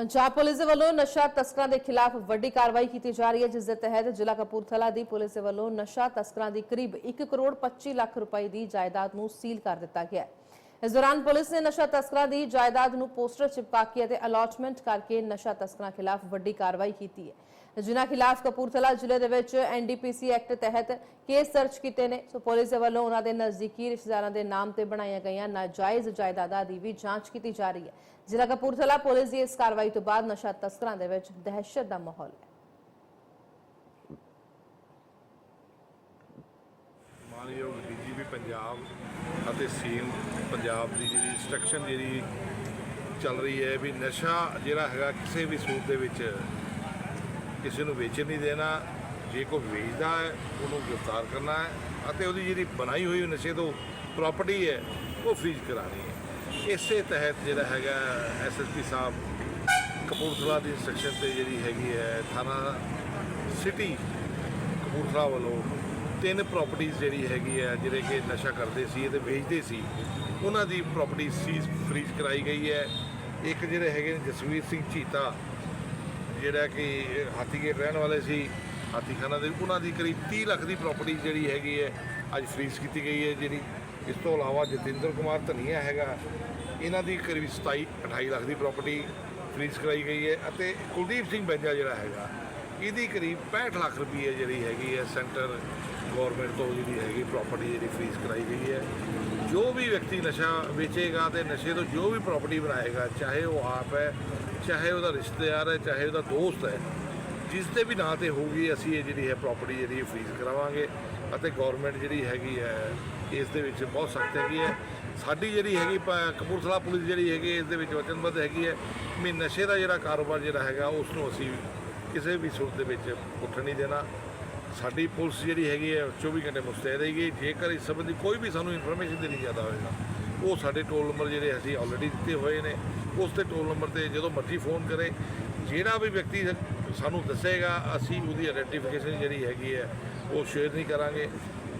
Punjab police ਦੇ ਵੱਲੋਂ ਨਸ਼ਾ ਤਸਕਰਾਂ ਦੇ ਖਿਲਾਫ ਵੱਡੀ ਕਾਰਵਾਈ ਕੀਤੀ ਜਾ ਰਹੀ ਹੈ, ਜਿਸ ਦੇ ਤਹਿਤ ਜ਼ਿਲ੍ਹਾ ਕਪੂਰਥਲਾ ਦੀ ਪੁਲਿਸ ਦੇ ਵੱਲੋਂ ਨਸ਼ਾ ਤਸਕਰਾਂ ਦੀ ਕਰੀਬ 1 ਕਰੋੜ 25 ਲੱਖ ਰੁਪਏ ਦੀ ਜਾਇਦਾਦ ਨੂੰ ਸੀਲ ਕਰ ਦਿੱਤਾ ਗਿਆ ਹੈ। ਇਸ ਦੌਰਾਨ ਪੁਲਿਸ ਨੇ ਨਸ਼ਾ ਤਸਕਰਾਂ ਦੀ ਜਾਇਦਾਦ ਨੂੰ ਪੋਸਟਰ ਚਿਪਕਾ ਕੇ ਅਤੇ ਅਲਾਟਮੈਂਟ ਕਰਕੇ ਨਸ਼ਾ ਤਸਕਰਾਂ ਖਿਲਾਫ ਵੱਡੀ ਕਾਰਵਾਈ ਕੀਤੀ ਹੈ। ਜਿਨ੍ਹਾਂ ਖਿਲਾਫ ਕਪੂਰਥਲਾ ਜ਼ਿਲ੍ਹੇ ਦੇ ਵਿੱਚ ਐਨਡੀਪੀਸੀ ਐਕਟ ਤਹਿਤ ਕੇਸ ਦਰਜ ਕੀਤੇ ਨੇ। ਸੋ ਪੁਲਿਸ ਦੇ ਵੱਲੋਂ ਉਹਨਾਂ ਦੇ ਨਜ਼ਦੀਕੀ ਰਿਸ਼ਤੇਦਾਰਾਂ ਦੇ ਨਾਮ ਤੇ ਬਣਾਈਆਂ ਗਈਆਂ ਨਾਜਾਇਜ਼ ਜਾਇਦਾਦਾਂ ਦੀ ਵੀ ਜਾਂਚ ਕੀਤੀ ਜਾ ਰਹੀ ਹੈ। ਜ਼ਿਲ੍ਹਾ ਕਪੂਰਥਲਾ ਪੁਲਿਸ ਦੀ ਇਸ ਕਾਰਵਾਈ ਤੋਂ ਬਾਅਦ ਨਸ਼ਾ ਤਸਕਰਾਂ ਦੇ ਵਿੱਚ ਦਹਿਸ਼ਤ ਦਾ ਮਾਹੌਲ ਹੈ। ਮਾਨਯੋਗ ਡੀਜੀਪੀ ਪੰਜਾਬ ਅਤੇ ਸੀਐਮ ਪੰਜਾਬ ਦੀ ਜਿਹੜੀ ਇੰਸਟਰਕਸ਼ਨ ਜਿਹੜੀ ਚੱਲ ਰਹੀ ਹੈ ਵੀ ਨਸ਼ਾ ਜਿਹੜਾ ਹੈਗਾ ਕਿਸੇ ਵੀ ਸੂਰਤ ਦੇ ਵਿੱਚ ਕਿਸੇ ਨੂੰ ਵੇਚਣ ਨਹੀਂ ਦੇਣਾ, ਜੇ ਕੋਈ ਵੇਚਦਾ ਹੈ, ਉਹਨੂੰ ਗ੍ਰਿਫਤਾਰ ਕਰਨਾ ਹੈ ਅਤੇ ਉਹਦੀ ਜਿਹੜੀ ਬਣਾਈ ਹੋਈ ਨਸ਼ੇ ਤੋਂ ਪ੍ਰਾਪਰਟੀ ਹੈ, ਉਹ ਫ੍ਰੀਜ਼ ਕਰਾਣੀ ਹੈ। ਇਸੇ ਤਹਿਤ ਜਿਹੜਾ ਹੈਗਾ ਐਸਐਸਪੀ ਸਾਹਿਬ ਕਪੂਰਥਲਾ ਦੀ ਇੰਸਟਰਕਸ਼ਨ ਤੇ ਜਿਹੜੀ ਹੈਗੀ ਹੈ, ਥਾਣਾ ਸਿਟੀ ਕਪੂਰਥਲਾ ਵੱਲੋਂ ਤਿੰਨ ਪ੍ਰਾਪਰਟੀਆਂ ਜਿਹੜੀ ਹੈਗੀ ਹੈ ਜਿਹੜੇ ਕਿ ਨਸ਼ਾ ਕਰਦੇ ਸੀ ਤੇ ਵੇਚਦੇ ਸੀ, ਉਹਨਾਂ ਦੀ ਪ੍ਰਾਪਰਟੀ ਸੀਜ਼ ਫ੍ਰੀਜ਼ ਕਰਾਈ ਗਈ ਹੈ। ਇੱਕ ਜਿਹੜੇ ਹੈਗੇ ਨੇ ਜਸਵੀਰ ਸਿੰਘ ਚੀਤਾ ਜਿਹੜਾ ਕਿ ਹਾਥੀਗੇਟ ਰਹਿਣ ਵਾਲੇ ਸੀ, ਹਾਥੀਖਾਨਾ ਦੇ, ਉਹਨਾਂ ਦੀ ਕਰੀਬ 30 ਲੱਖ ਦੀ ਪ੍ਰਾਪਰਟੀ ਜਿਹੜੀ ਹੈਗੀ ਹੈ, ਅੱਜ ਫ੍ਰੀਜ਼ ਕੀਤੀ ਗਈ ਹੈ, ਜਿਹੜੀ ਇਸ ਤੋਂ ਇਲਾਵਾ ਜਤਿੰਦਰ ਕੁਮਾਰ ਧਨੀਆ ਹੈਗਾ, ਇਹਨਾਂ ਦੀ ਕਰੀਬ 27 28 ਲੱਖ ਦੀ ਪ੍ਰਾਪਰਟੀ ਫ੍ਰੀਜ਼ ਕਰਾਈ ਗਈ ਹੈ ਅਤੇ ਕੁਲਦੀਪ ਸਿੰਘ ਬੈਂਜਾ ਜਿਹੜਾ ਹੈਗਾ ਇਹਦੀ ਕਰੀਬ 65 ਲੱਖ ਰੁਪਏ ਜਿਹੜੀ ਹੈਗੀ ਹੈ ਸੈਂਟਰ ਗਵਰਨਮੈਂਟ ਤੋਂ ਜਿਹੜੀ ਹੈਗੀ ਪ੍ਰਾਪਰਟੀ ਜਿਹੜੀ ਫ੍ਰੀਜ਼ ਕਰਾਈ ਗਈ ਹੈ। ਜੋ ਵੀ ਵਿਅਕਤੀ ਨਸ਼ਾ ਵੇਚੇਗਾ ਤੇ ਨਸ਼ੇ ਤੋਂ ਜੋ ਵੀ ਪ੍ਰਾਪਰਟੀ ਬਣਾਏਗਾ, ਚਾਹੇ ਉਹ ਆਪ ਹੈ, ਚਾਹੇ ਉਹਦਾ ਰਿਸ਼ਤੇਦਾਰ ਹੈ, ਚਾਹੇ ਉਹਦਾ ਦੋਸਤ ਹੈ, ਜਿਸ ਦੇ ਵੀ ਨਾਂ ਤੇ ਹੋਊਗੀ, ਅਸੀਂ ਇਹ ਜਿਹੜੀ ਹੈ ਪ੍ਰਾਪਰਟੀ ਜਿਹੜੀ ਫ੍ਰੀਜ਼ ਕਰਾਵਾਂਗੇ ਅਤੇ ਗਵਰਨਮੈਂਟ ਜਿਹੜੀ ਹੈਗੀ ਹੈ, ਇਸ ਦੇ ਵਿੱਚ ਬਹੁਤ ਸਖਤ ਹੈਗੀ ਹੈ। ਸਾਡੀ ਜਿਹੜੀ ਹੈਗੀ ਪ- ਕਪੂਰਥਲਾ ਪੁਲਿਸ ਜਿਹੜੀ ਹੈਗੀ ਇਸ ਦੇ ਵਿੱਚ ਵਚਨਬੱਧ ਹੈਗੀ ਹੈ ਵੀ ਨਸ਼ੇ ਦਾ ਜਿਹੜਾ ਕਾਰੋਬਾਰ ਜਿਹੜਾ ਹੈਗਾ, ਉਸ ਨੂੰ ਅਸੀਂ ਕਿਸੇ ਵੀ ਸੂਰਤ ਦੇ ਵਿੱਚ ਉੱਠਣ ਨਹੀਂ ਦੇਣਾ। ਸਾਡੀ ਪੁਲਿਸ ਜਿਹੜੀ ਹੈਗੀ ਹੈ 24 ਘੰਟੇ ਮੁਸਤੈਦ ਹੈਗੀ ਜੇਕਰ ਇਸ ਸੰਬੰਧੀ ਕੋਈ ਵੀ ਸਾਨੂੰ ਇਨਫੋਰਮੇਸ਼ਨ ਦੇਣੀ ਜ਼ਿਆਦਾ ਹੋਵੇਗਾ ਉਹ ਸਾਡੇ ਟੋਲ ਨੰਬਰ ਜਿਹੜੇ ਅਸੀਂ ਆਲਰੇਡੀ ਦਿੱਤੇ ਹੋਏ ਨੇ ਉਸ ਤੇ ਟੋਲ ਨੰਬਰ ਤੇ ਜਦੋਂ ਮਰਜ਼ੀ ਫੋਨ ਕਰੇ। ਜਿਹੜਾ ਵੀ ਵਿਅਕਤੀ ਸਾਨੂੰ ਦੱਸੇਗਾ ਅਸੀਂ ਉਹਦੀ ਆਇਡੈਂਟੀਫਿਕੇਸ਼ਨ ਜਿਹੜੀ ਹੈਗੀ ਹੈ ਉਹ ਸ਼ੇਅਰ ਨਹੀਂ ਕਰਾਂਗੇ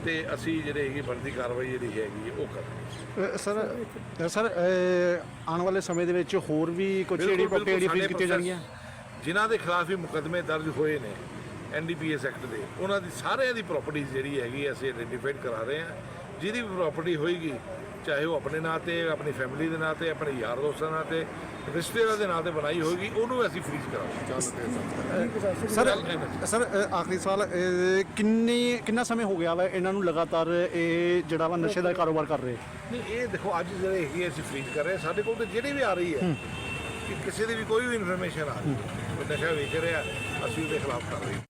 ਤੇ ਅਸੀਂ ਜਿਹੜੇ ਹੈਗੀ ਬਣਦੀ ਕਾਰਵਾਈ ਜਿਹੜੀ ਹੈਗੀ ਉਹ ਕਰਾਂਗੇ। ਸਰ ਸਰ ਆਉਣ ਵਾਲੇ ਸਮੇਂ ਦੇ ਵਿੱਚ ਹੋਰ ਵੀ ਕੁਝ ਜਿਹੜੀ ਪ੍ਰੋਪਰਟੀ ਜਿਹੜੀ ਕੀਤੀਆਂ process ਜਾਣਗੀਆਂ ਜਿਨ੍ਹਾਂ ਦੇ ਖਿਲਾਫ ਵੀ ਮੁਕੱਦਮੇ ਦਰਜ ਹੋਏ ਨੇ ਐਨਡੀਪੀਐਸ ਐਕਟ ਦੇ। ਉਹਨਾਂ ਦੀ ਸਾਰਿਆਂ ਦੀ ਪ੍ਰਾਪਰਟੀ ਜਿਹੜੀ ਹੈਗੀ ਅਸੀਂ ਆਇਡੈਂਟੀਫਾਈਡ ਕਰਾ ਰਹੇ ਹਾਂ। ਜਿਹਦੀ ਵੀ ਪ੍ਰਾਪਰਟੀ ਹੋਏਗੀ ਚਾਹੇ ਉਹ ਆਪਣੇ ਨਾਂ ਤੇ ਆਪਣੀ ਫੈਮਿਲੀ ਦੇ ਨਾਂ ਤੇ ਆਪਣੇ ਯਾਰ ਦੋਸਤਾਂ ਨਾਂ ਤੇ ਰਿਸ਼ਤੇਦਾਰਾਂ ਦੇ ਨਾਂ ਤੇ ਬਣਾਈ ਹੋਏਗੀ ਉਹਨੂੰ ਅਸੀਂ ਫ੍ਰੀਜ਼ ਕਰਾਂਗੇ। ਸਰ ਸਰ ਆਖਰੀ ਸਵਾਲ ਕਿੰਨੀ ਕਿੰਨਾ ਸਮੇਂ ਹੋ ਗਿਆ ਵਾ ਇਹਨਾਂ ਨੂੰ ਲਗਾਤਾਰ ਇਹ ਜਿਹੜਾ ਵਾ ਨਸ਼ੇ ਦਾ ਕਾਰੋਬਾਰ ਕਰ ਰਹੇ? ਨਹੀਂ ਇਹ ਦੇਖੋ ਅੱਜ ਜਿਹੜੇ ਹੈਗੀ ਅਸੀਂ ਫ੍ਰੀਜ਼ ਕਰ ਰਹੇ ਸਾਡੇ ਕੋਲ ਤੇ ਜਿਹੜੀ ਵੀ ਆ ਰਹੀ ਹੈ। ਕਿ ਕਿਸੇ ਦੀ ਵੀ ਕੋਈ ਵੀ ਇਨਫੋਰਮੇਸ਼ਨ ਆ ਰਹੀ ਕੋਈ ਨਸ਼ਾ ਵੇਚ ਰਿਹਾ, ਅਸੀਂ ਉਹਦੇ ਖਿਲਾਫ ਕਰ ਰਹੇ